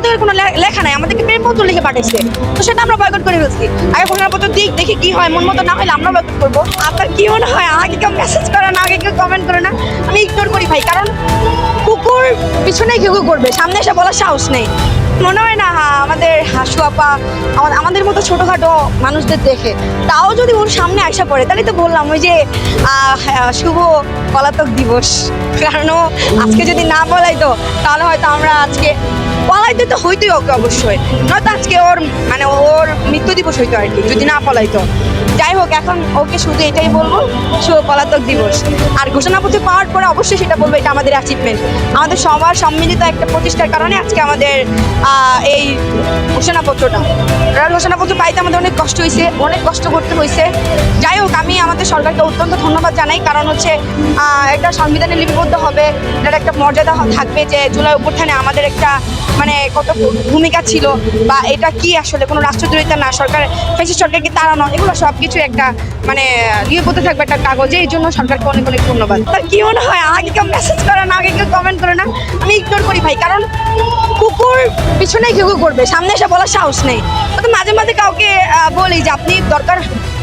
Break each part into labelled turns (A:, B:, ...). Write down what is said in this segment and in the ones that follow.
A: আত্মত্যাগের কোনো লেখা নাই, আমাদেরকে প্রেমপত্র লিখে পাঠিয়েছে তো সেটা আমরা বয়কট করে ফেলছি। আগে ঘোষণাপত্র দিক দেখি কি হয়, মন মতো না হলে আমরা বয়কট করব। আপনার কি মনে হয়? আমাকে কেউ মেসেজ করে না আগে কেউ কমেন্ট করে না? আমি ইগনোর করি ভাই, কারণ কুকুর পিছনে ঘেউ করবে, সামনে এসে বলার সাহস নেই। মনে হয় না আমাদের হাসু আপা, আমা- আমাদের মতো ছোটোখাটো মানুষদের দেখে। তাও যদি ওর সামনে আসা পড়ে, তাহলে তো বললাম, ওই যে শুভ পলাতক দিবস। কারণ আজকে যদি না বলাই তো তাহলে হয়তো আমরা আজকে পলাইতে তো হইতোই ওকে অবশ্যই। নয়তো আজকে ওর মানে ওর মৃত্যু দিবস হইতো আর কি, যদি না পলাইতো। যাই হোক, এখন ওকে শুধু এটাই বলব পলাতক দিবস। আর ঘোষণাপত্র পাওয়ার পরে অবশ্যই সেটা বলব, এটা আমাদের অ্যাচিভমেন্ট আমাদের সবার সম্মিলিত একটা প্রতিষ্ঠার কারণে আজকে আমাদের এই ঘোষণাপত্রটা। আর ঘোষণাপত্র পাইতে আমাদের অনেক কষ্ট হয়েছে অনেক কষ্ট করতে হয়েছে যাই হোক, আমি আমাদের সরকারকে অত্যন্ত ধন্যবাদ জানাই, কারণ হচ্ছে একটা সংবিধানে লিপিবদ্ধ হবে, এটার একটা মর্যাদা থাকবে যে জুলাই অভ্যুত্থানে আমাদের একটা মানে কত ভূমিকা ছিল বা এটা কি আসলে? কোনো রাষ্ট্রদ্রোহিতা না, সরকার ফেসি সরকারকে তাড়ানো, এগুলো সব কিছু একটা মানে লিপিবদ্ধ থাকবে একটা কাগজে, এই জন্য সরকারকে অনেক অনেক ধন্যবাদ। তার কি মনে হয়, আগে কেউ মেসেজ করে না, আগে কেউ কমেন্ট করে না? আমি ইগনোর করি ভাই, কারণ কুকুর পিছনে ঘেউ করবে, সামনে এসে বলার সাহস নেই। তো মাঝে মাঝে কাউকে বলি যে, আপনি দরকার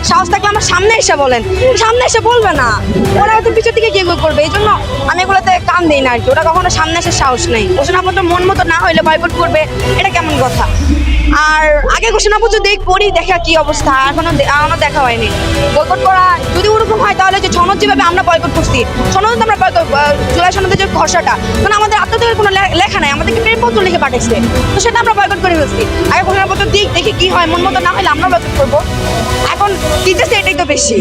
A: সাহস থাকলে আমার সামনে এসে বলেন। সামনে এসে বলবে না, ওরা হয়তো পিছন থেকে ঘেউ করবে, এই জন্য আমি এগুলোতে কান দিই না আর কি। ওরা কখনো সামনে এসে সাহস নেই। ঘোষণাপত্র মন মতো না হইলে বয়কট করবে, এটা কেমন কথা? আর আগে ঘোষণাপত্র দেখ পড়ি দেখা কি অবস্থা। এখনও এখনও দেখা হয়নি। বয়কট করা যদি ওরকম হয় তাহলে যে সনদ যেভাবে আমরা বয়কট করছি, সনদ আমরা জুলাই সনদের যে খসড়াটা মানে আমাদের আত্মত্যাগের কোনো লেখা নাই। আমাদেরকে প্রেমপত্র লিখে পাঠিয়েছে তো সেটা আমরা বয়কট করে ফেলছি। আগে ঘোষণাপত্র দিক, দেখি কি হয়। মন মতো না হলে আমরা বয়কট করব। এখন দিতেছে এটাই তো বেশি।